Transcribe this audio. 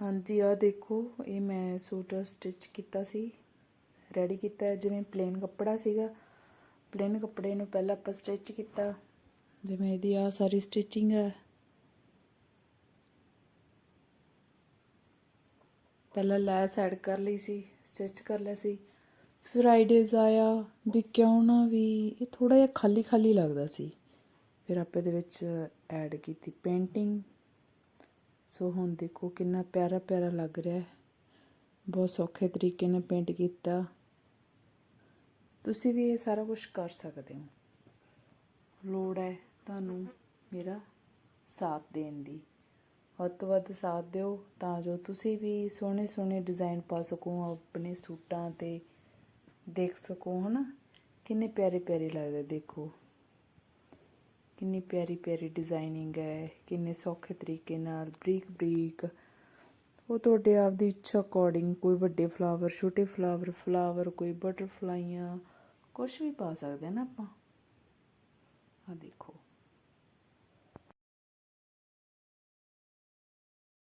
ਹਾਂਜੀ ਆ ਦੇਖੋ, ਇਹ ਮੈਂ ਸੂਟ ਸਟਿਚ ਕੀਤਾ ਸੀ। ਰੈਡੀ ਕੀਤਾ ਜਿਵੇਂ ਪਲੇਨ ਕੱਪੜਾ ਸੀਗਾ। ਪਲੇਨ ਕੱਪੜੇ ਨੂੰ ਪਹਿਲਾਂ ਆਪਾਂ ਸਟਿਚ ਕੀਤਾ। ਜਿਵੇਂ ਇਹਦੀ ਆ ਸਾਰੀ ਸਟਿਚਿੰਗ ਹੈ। ਪਹਿਲਾਂ ਲੈਸ ਐਡ ਕਰ ਲਈ ਸੀ ਸਟਿਚ ਕਰ ਲਿਆ ਸੀ। ਫਿਰ ਆਈਡੀਆਜ਼ ਆਇਆ ਵੀ ਕਿਉਂ ਨਾ ਵੀ ਇਹ ਥੋੜਾ ਜਿਹਾ ਖਾਲੀ ਖਾਲੀ ਲੱਗਦਾ ਸੀ। ਫਿਰ ਆਪਾਂ ਇਹਦੇ ਵਿੱਚ ਐਡ ਕੀਤੀ ਪੇਂਟਿੰਗ ਸੋ ਹੁਣ ਦੇਖੋ ਕਿੰਨਾ ਪਿਆਰਾ ਪਿਆਰਾ ਲੱਗ ਰਿਹਾ ਬਹੁਤ ਸੌਖੇ ਤਰੀਕੇ ਨਾਲ ਪੇਂਟ ਕੀਤਾ। ਤੁਸੀਂ ਵੀ ਇਹ ਸਾਰਾ ਕੁਝ ਕਰ ਸਕਦੇ ਹੋ। ਲੋੜ ਹੈ ਤੁਹਾਨੂੰ ਮੇਰਾ ਸਾਥ ਦੇਣ ਦੀ। ਵੱਧ ਤੋਂ ਵੱਧ ਸਾਥ ਦਿਓ ਤਾਂ ਜੋ ਤੁਸੀਂ ਵੀ ਸੋਹਣੇ ਸੋਹਣੇ ਡਿਜ਼ਾਈਨ ਪਾ ਸਕੋ, ਆਪਣੇ ਸੂਟਾਂ ਤੇ ਦੇਖ ਸਕੋ, ਹਨਾ? ਕਿੰਨੇ ਪਿਆਰੇ ਪਿਆਰੇ ਲੱਗਦੇ ਦੇਖੋ। ਕਿੰਨੀ ਪਿਆਰੀ ਪਿਆਰੀ ਡਿਜ਼ਾਈਨਿੰਗ ਹੈ, ਕਿੰਨੇ ਸੌਖੇ ਤਰੀਕੇ ਨਾਲ, ਬਰੀਕ ਬਰੀਕ। ਉਹ ਤੁਹਾਡੇ ਆਪ ਦੀ ਇੱਛਾ ਅਕੋਰਡਿੰਗ ਕੋਈ ਵੱਡੇ ਫਲਾਵਰ ਛੋਟੇ ਫਲਾਵਰ ਫਲਾਵਰ ਕੋਈ ਬਟਰਫਲਾਈਆਂ ਕੁਝ ਵੀ ਪਾ ਸਕਦੇ ਹਾਂ ਨਾ ਆਪਾਂ। ਆ ਦੇਖੋ।